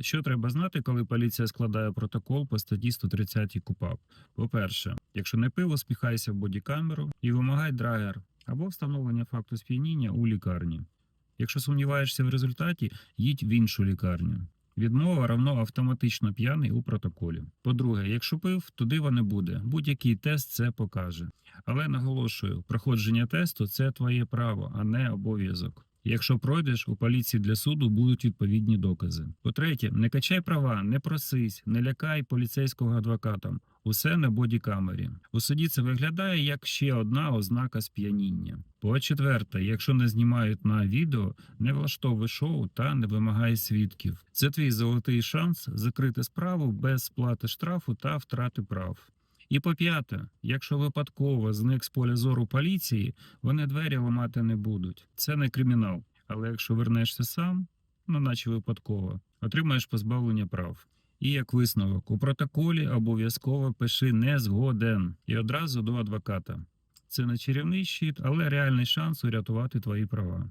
Що треба знати, коли поліція складає протокол по статті 130 КУПАП? По-перше, якщо не пив, успіхайся в бодікамеру і вимагай драгер або встановлення факту сп'яніння у лікарні. Якщо сумніваєшся в результаті, їдь в іншу лікарню. Відмова равно автоматично п'яний у протоколі. По-друге, якщо пив, то дива не буде. Будь-який тест це покаже. Але наголошую, проходження тесту це твоє право, а не обов'язок. Якщо пройдеш, у поліції для суду будуть відповідні докази. По-третє, не качай права, не просись, не лякай поліцейського адвокатом. Усе на бодікамері. У суді це виглядає як ще одна ознака сп'яніння. По-четверте, якщо не знімають на відео, не влаштовуй шоу та не вимагай свідків. Це твій золотий шанс закрити справу без сплати штрафу та втрати прав. І по п'яте, якщо випадково зник з поля зору поліції, вони двері ламати не будуть. Це не кримінал. Але якщо вернешся сам, ну наче випадково, отримаєш позбавлення прав. І як висновок, у протоколі обов'язково пиши не згоден і одразу до адвоката. Це не чарівний щит, але реальний шанс урятувати твої права.